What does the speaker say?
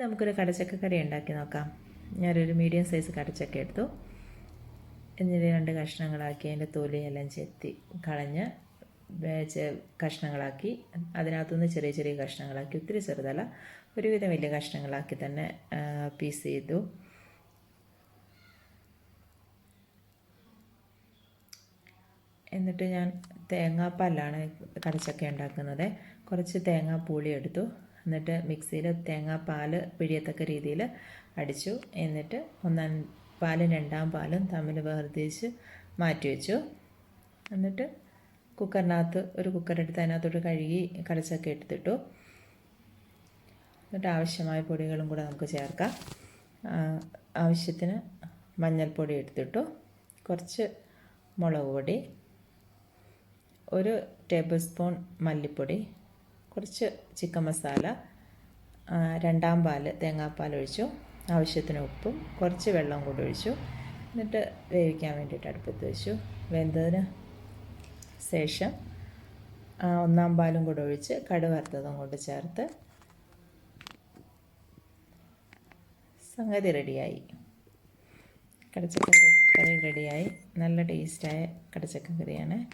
നമുക്കൊരു കടച്ചക്ക കറി ഉണ്ടാക്കി നോക്കാം. ഞാനൊരു മീഡിയം സൈസ് കടച്ചക്ക എടുത്തു. എന്നിട്ട് രണ്ട് കഷ്ണങ്ങളാക്കി അതിന്റെ തൊലിയെല്ലാം ചെത്തി കളഞ്ഞ് കഷ്ണങ്ങളാക്കി അതിനകത്തുനിന്ന് ചെറിയ ചെറിയ കഷ്ണങ്ങളാക്കി ഒത്തിരി ചെറുതല്ല ഒരുവിധം വലിയ കഷ്ണങ്ങളാക്കി തന്നെ പീസ് ചെയ്തു. എന്നിട്ട് ഞാൻ തേങ്ങാപ്പാലാണ് കടച്ചക്ക ഉണ്ടാക്കുന്നത്. കുറച്ച് തേങ്ങാപ്പൂളി എടുത്തു. എന്നിട്ട് മിക്സിയിൽ തേങ്ങാപ്പാൽ പിഴിയത്തക്ക രീതിയിൽ അടിച്ചു. എന്നിട്ട് ഒന്നാം പാലും രണ്ടാം പാലും തമ്മിൽ വേർതിരിച്ച് മാറ്റി വെച്ചു. എന്നിട്ട് കുക്കറിനകത്ത് ഒരു കുക്കറെടുത്ത് അതിനകത്തോട്ട് കഴുകി കടച്ചൊക്കെ എടുത്തിട്ടു. എന്നിട്ട് ആവശ്യമായ പൊടികളും കൂടെ നമുക്ക് ചേർക്കാം. ആവശ്യത്തിന് മഞ്ഞൾപ്പൊടി എടുത്തിട്ടു. കുറച്ച് മുളക് പൊടി. ഒരു ടേബിൾ സ്പൂൺ മല്ലിപ്പൊടി. കുറച്ച് ചിക്കൻ മസാല രണ്ടാം പാൽ തേങ്ങാപ്പാൽ ഒഴിച്ചു ആവശ്യത്തിന് ഉപ്പും കുറച്ച് വെള്ളം കൂടി ഒഴിച്ചു എന്നിട്ട് വേവിക്കാൻ വേണ്ടിയിട്ട് അടുപ്പത്ത് വെച്ചു. വെന്തതിന് ശേഷം ഒന്നാം പാലും കൂടെ ഒഴിച്ച് കടുവറുത്തതും കൊണ്ട് ചേർത്ത് സംഗതി റെഡിയായി. കടച്ചക്കറി കറി റെഡിയായി. നല്ല ടേസ്റ്റായ കടച്ചക്ക കറിയാണ്.